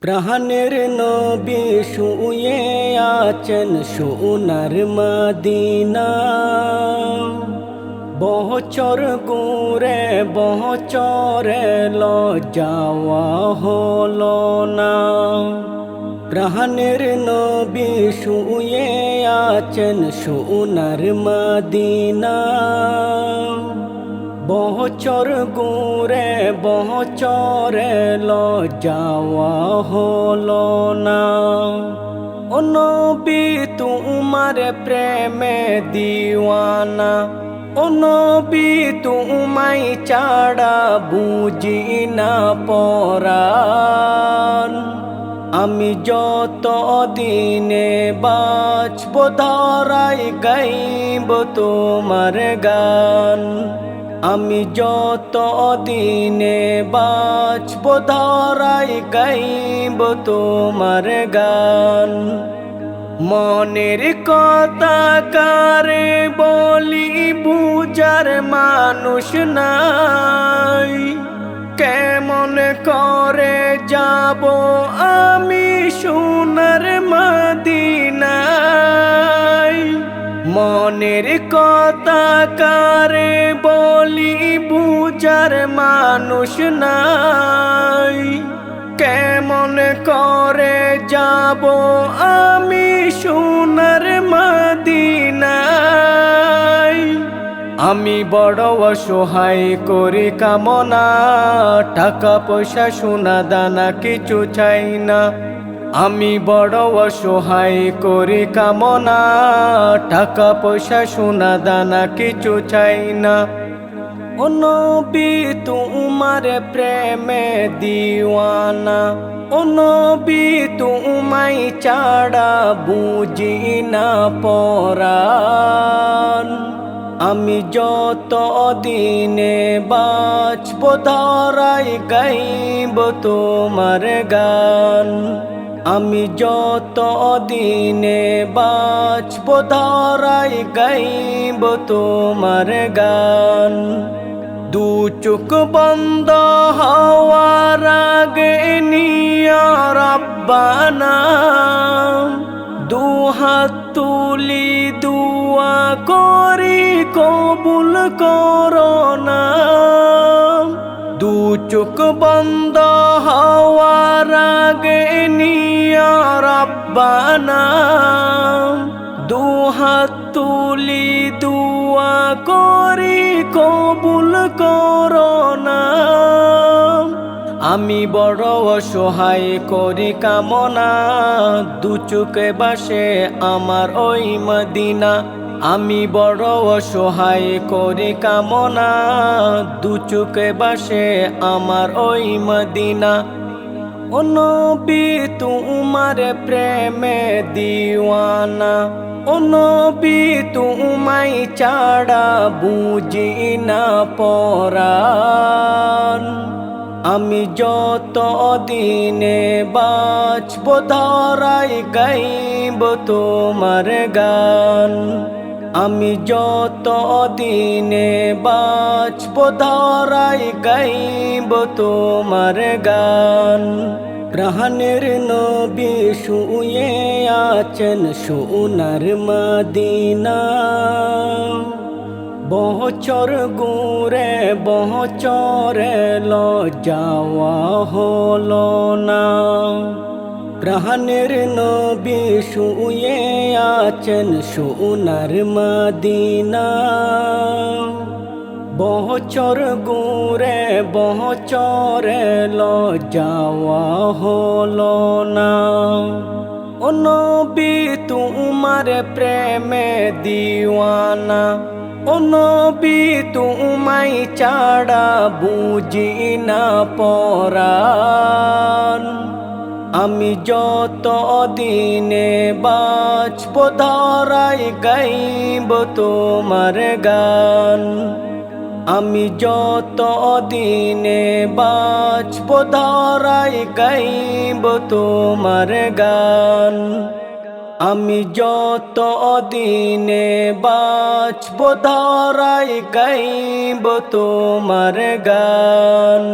প্রাণের নবী শুয়ে আছেন সোনার মদিনা। বহচর গুরে বহচরে ল যাওয়া হলো না। প্রাণের নবী শুয়ে আছেন সোনার মদিনা। বহচর গুরে বহচরে ল যাওয়া হলো না। ও নবী, তোমার প্রেমে দিওয়ানা। ও নবী, তোমায় চাড়া বুঝি না পরান আমি যত দিনে বাঁচব, ধরাই গাইব তোমার গান। আমি যত দিনে বাঁচব, ধরাই গাইব তোমার গান। মনের কথা কারে বলি বুজার মানুষ নাই। কেমন করে যাব আমি সোনার মদিনায়? মনের কথা কারে বলি বুজার মানুষ নাই। কেমন করে যাব আমি সোনার মদিনায়? আমি বড় অসহায় করি কামনা, টাকা পয়সা, সোনা দানা কিছু চাই না। আমি বড় অসহায় করি কামনা, টাকা পয়সা, সোনা দানা কিছু চাই না। ও নবী, তোমার প্রেমে দিওয়ানা। ও নবী, তোমায় চাড়া বুঝি না পরান আমি যত দিনে বাঁচব, ধরাই গাইব তোমার গান। আমি যত দিনে বাঁচব, ধরাই গাইব তোমার গান। দু চোখ বন্ধ হওয়ার আগে নিয়া রব্বানা। দু হাত তুলি, দুয়া করি, কবুল করোনা দু চোখ বন্ধ হওয়ার আগে নিয়া রব্বানা। দু হাত তুলি, দুয়া করি, কবুল আমি বড় অসহায়, করি কামনা। দু চোখে বাসে আমার ওই মদিনা। আমি বড় অসহায়, করি কামনা। দু চোখে বাসে আমার ওই মদিনা। ও নবী, তোমার প্রেমে দিওয়ানা। ও নবী, তোমায় চাড়া বুঝি না পরান আমি যত দিনে বাঁচব, ধরাই গাইব তোমার গান। আমি যত দিনে বাঁচব, ধরাই গাইব তোমার গান। প্রাণের নবী শুয়ে আছেন সোনার মদিনা। বহচর গুরে বহচরে ল যাওয়া হলো না। প্রাণের নবী শুয়ে আছেন সোনার মদিনা। বহচর গুরে বহচরে ল যাওয়া হলো না। ও নবী, তোমার প্রেমে দিওয়ানা। ও নবী, তোমায় চাড়া বুঝি না পরান আমি যত দিনে বাঁচব, ধরাই গাইব তোমার গান। আমি যত দিনে বাঁচব, ধরাই গাইব তোমার গান। আমি যত দিনে বাঁচব ধরাই গাইব তোমার গান।